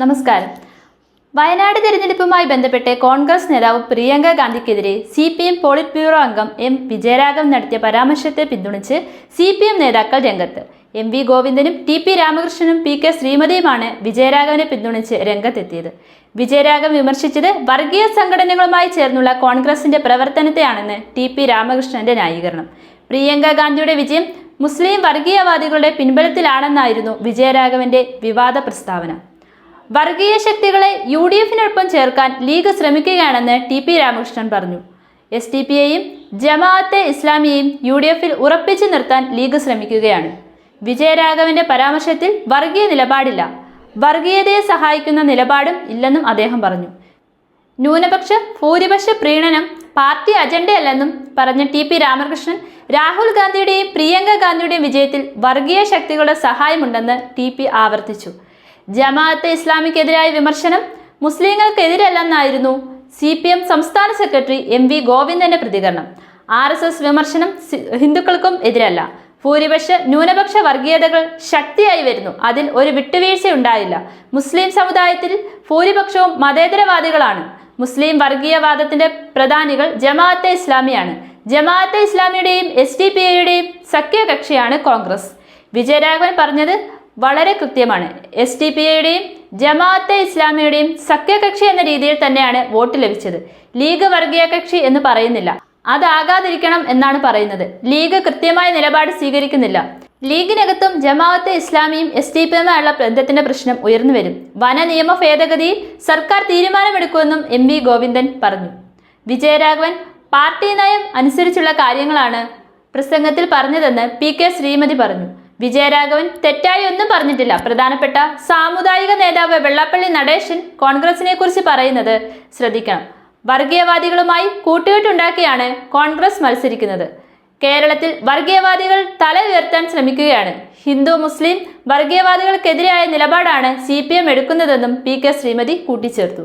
നമസ്കാരം. വയനാട് തിരഞ്ഞെടുപ്പുമായി ബന്ധപ്പെട്ട് കോൺഗ്രസ് നേതാവ് Priyanka ഗാന്ധിക്കെതിരെ C P M polit bureau അംഗം എം വിജയരാഘവൻ നടത്തിയ പരാമർശത്തെ പിന്തുണച്ച് സി പി എം നേതാക്കൾ രംഗത്ത്. എം വി ഗോവിന്ദനും ടി പി രാമകൃഷ്ണനും പി കെ ശ്രീമതിയുമാണ് വിജയരാഘവനെ പിന്തുണച്ച് രംഗത്തെത്തിയത്. വിജയരാഘവൻ വിമർശിച്ചത് വർഗീയ സംഘടനകളുമായി ചേർന്നുള്ള കോൺഗ്രസിന്റെ പ്രവർത്തനത്തെയാണെന്ന് ടി പി രാമകൃഷ്ണന്റെ ന്യായീകരണം. പ്രിയങ്ക ഗാന്ധിയുടെ വിജയം മുസ്ലിം വർഗീയവാദികളുടെ പിൻബലത്തിലാണെന്നായിരുന്നു വിജയരാഘവന്റെ വിവാദ പ്രസ്താവന വർഗീയ ശക്തികളെ യു ഡി എഫിനൊപ്പം ചേർക്കാൻ ലീഗ് ശ്രമിക്കുകയാണെന്ന് ടി പി രാമകൃഷ്ണൻ പറഞ്ഞു. എസ് ടി പിയെയും ജമാഅത്തെ ഇസ്ലാമിയെയും യു ഡി എഫിൽ ഉറപ്പിച്ചു നിർത്താൻ ലീഗ് ശ്രമിക്കുകയാണ്. വിജയരാഘവന്റെ പരാമർശത്തിൽ വർഗീയ നിലപാടില്ല. വർഗീയതയെ സഹായിക്കുന്ന നിലപാടും ഇല്ലെന്നും അദ്ദേഹം പറഞ്ഞു. ന്യൂനപക്ഷ ഭൂരിപക്ഷ പ്രീണനം പാർട്ടി അജണ്ടയല്ലെന്നും പറഞ്ഞ ടി പി രാമകൃഷ്ണൻ രാഹുൽ ഗാന്ധിയുടെയും പ്രിയങ്ക ഗാന്ധിയുടെയും വിജയത്തിൽ വർഗീയ ശക്തികളുടെ സഹായമുണ്ടെന്ന് ടി പി ആവർത്തിച്ചു. ജമാഅത്തെ ഇസ്ലാമിക്കെതിരായ വിമർശനം മുസ്ലിങ്ങൾക്കെതിരല്ലെന്നായിരുന്നു സി പി എം സംസ്ഥാന സെക്രട്ടറി എം വി ഗോവിന്ദന്റെ പ്രതികരണം. ആർ എസ് എസ് വിമർശനം ഹിന്ദുക്കൾക്കും എതിരല്ല. ഭൂരിപക്ഷ ന്യൂനപക്ഷ വർഗീയതകൾ ശക്തിയായി വരുന്നു. അതിൽ ഒരു വിട്ടുവീഴ്ച ഉണ്ടായില്ല മുസ്ലിം സമുദായത്തിൽ ഭൂരിപക്ഷവും മതേതരവാദികളാണ്. മുസ്ലിം വർഗീയവാദത്തിന്റെ പ്രധാനികൾ ജമാഅത്തെ ഇസ്ലാമിയാണ്. ജമാഅത്തെ ഇസ്ലാമിയുടെയും എസ് ഡി പി ഐയുടെയും സഖ്യകക്ഷിയാണ് കോൺഗ്രസ്. വിജയരാഘവൻ പറഞ്ഞത് വളരെ കൃത്യമാണ്. എസ് ഡി പി ഐയുടെയും ജമാഅത്തെ ഇസ്ലാമിയുടെയും സഖ്യകക്ഷി എന്ന രീതിയിൽ തന്നെയാണ് വോട്ട് ലഭിച്ചത്. ലീഗ് വർഗീയ കക്ഷി എന്ന് പറയുന്നില്ല. അതാകാതിരിക്കണം എന്നാണ് പറയുന്നത്. ലീഗ് കൃത്യമായ നിലപാട് സ്വീകരിക്കുന്നില്ല. ലീഗിനകത്തും ജമാഅത്തെ ഇസ്ലാമിയും എസ് ഡി പി എമ്മുമായുള്ള ബന്ധത്തിന്റെ പ്രശ്നം ഉയർന്നു വരും. വന നിയമ ഭേദഗതിയിൽ സർക്കാർ തീരുമാനമെടുക്കുമെന്നും എം വി ഗോവിന്ദൻ പറഞ്ഞു. വിജയരാഘവൻ പാർട്ടി നയം അനുസരിച്ചുള്ള കാര്യങ്ങളാണ് പ്രസംഗത്തിൽ പറഞ്ഞതെന്ന് പി കെ ശ്രീമതി പറഞ്ഞു. വിജയരാഘവൻ തെറ്റായി ഒന്നും പറഞ്ഞിട്ടില്ല. പ്രധാനപ്പെട്ട സാമുദായിക നേതാവ് വെള്ളാപ്പള്ളി നടേശൻ കോൺഗ്രസിനെ കുറിച്ച് പറയുന്നത് ശ്രദ്ധിക്കണം. വർഗീയവാദികളുമായി കൂട്ടുകെട്ടുണ്ടാക്കിയാണ് കോൺഗ്രസ് മത്സരിക്കുന്നത്. കേരളത്തിൽ വർഗീയവാദികൾ തല ഉയർത്താൻ ശ്രമിക്കുകയാണ്. ഹിന്ദു മുസ്ലിം വർഗീയവാദികൾക്കെതിരായ നിലപാടാണ് സി പി എം എടുക്കുന്നതെന്നും പി കെ ശ്രീമതി കൂട്ടിച്ചേർത്തു.